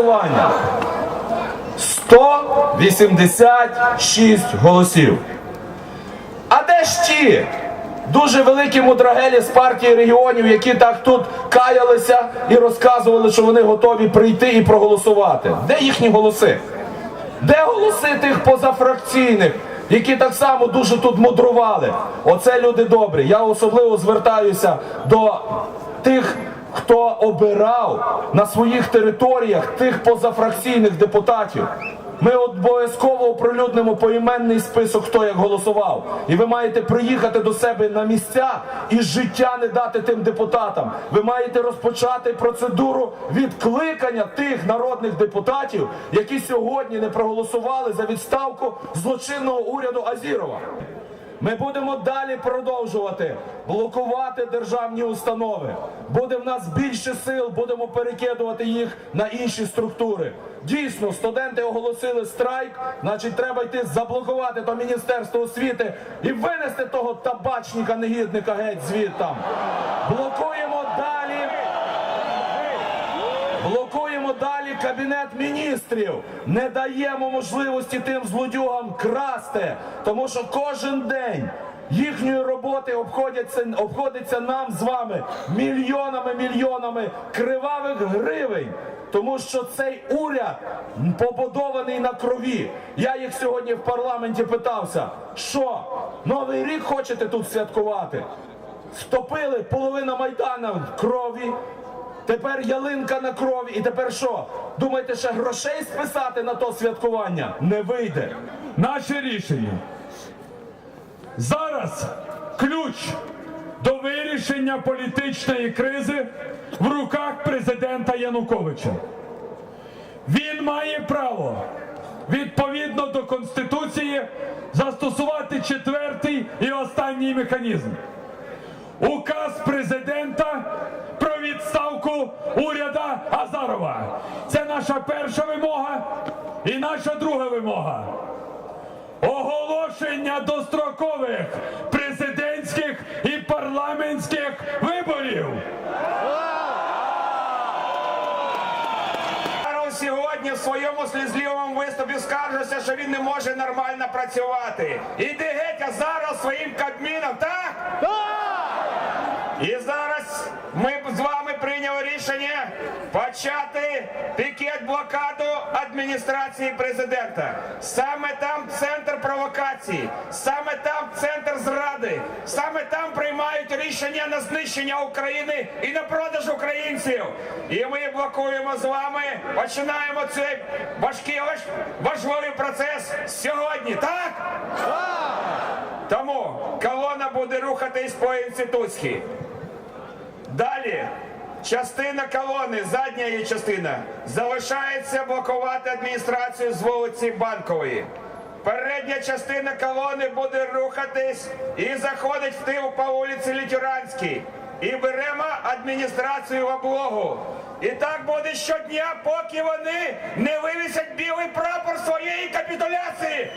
голосування. 186 голосів. А де ж ті дуже великі мудрагелі з партії регіонів, які так тут каялися і розказували, що вони готові прийти і проголосувати? Де їхні голоси? Де голоси тих позафракційних, які так само дуже тут мудрували? Оце люди добрі. Я особливо звертаюся до тих, хто обирав на своїх територіях тих позафракційних депутатів. Ми обов'язково оприлюднимо поіменний список, хто як голосував. І ви маєте приїхати до себе на місця і життя не дати тим депутатам. Ви маєте розпочати процедуру відкликання тих народних депутатів, які сьогодні не проголосували за відставку злочинного уряду Азірова. Ми будемо далі продовжувати блокувати державні установи. Буде в нас більше сил, будемо перекидувати їх на інші структури. Дійсно, студенти оголосили страйк, значить, треба йти заблокувати то Міністерство освіти і винести того табачника негідника геть звідтам. Блокуємо далі. Блокуємо далі кабінет міністрів, не даємо можливості тим злодюгам красти, тому що кожен день їхньої роботи обходяться, обходиться нам з вами мільйонами мільйонами кривавих гривень. Тому що цей уряд побудований на крові. Я їх сьогодні в парламенті питався, що новий рік хочете тут святкувати? Втопили половина майдана в крові. Тепер ялинка на крові. І тепер що? Думаєте, ще грошей списати на то святкування? Не вийде. Наше рішення. Зараз ключ до вирішення політичної кризи в руках президента Януковича. Він має право відповідно до Конституції застосувати четвертий і останній механізм. Указ президента уряда Азарова. Це наша перша вимога і наша друга вимога. Оголошення дострокових президентських і парламентських виборів. Сьогодні в своєму слізливому виступі скаржився, що він не може нормально працювати. Іди геть, а зараз своїм кабміном, так? І зараз ми з вами прийняли рішення почати пікет блокаду адміністрації президента. Саме там центр провокації, саме там центр зради, саме там приймають рішення на знищення України і на продаж українців. І ми блокуємо з вами, починаємо цей важкий важ- важливий процес сьогодні, так? Тому колона буде рухатись по-інститутськи. Далі частина колони, задня її частина, залишається блокувати адміністрацію з вулиці Банкової. Передня частина колони буде рухатись і заходить в тил по вулиці Літеранській. І беремо адміністрацію в облогу. І так буде щодня, поки вони не вивісять білий прапор своєї капітуляції.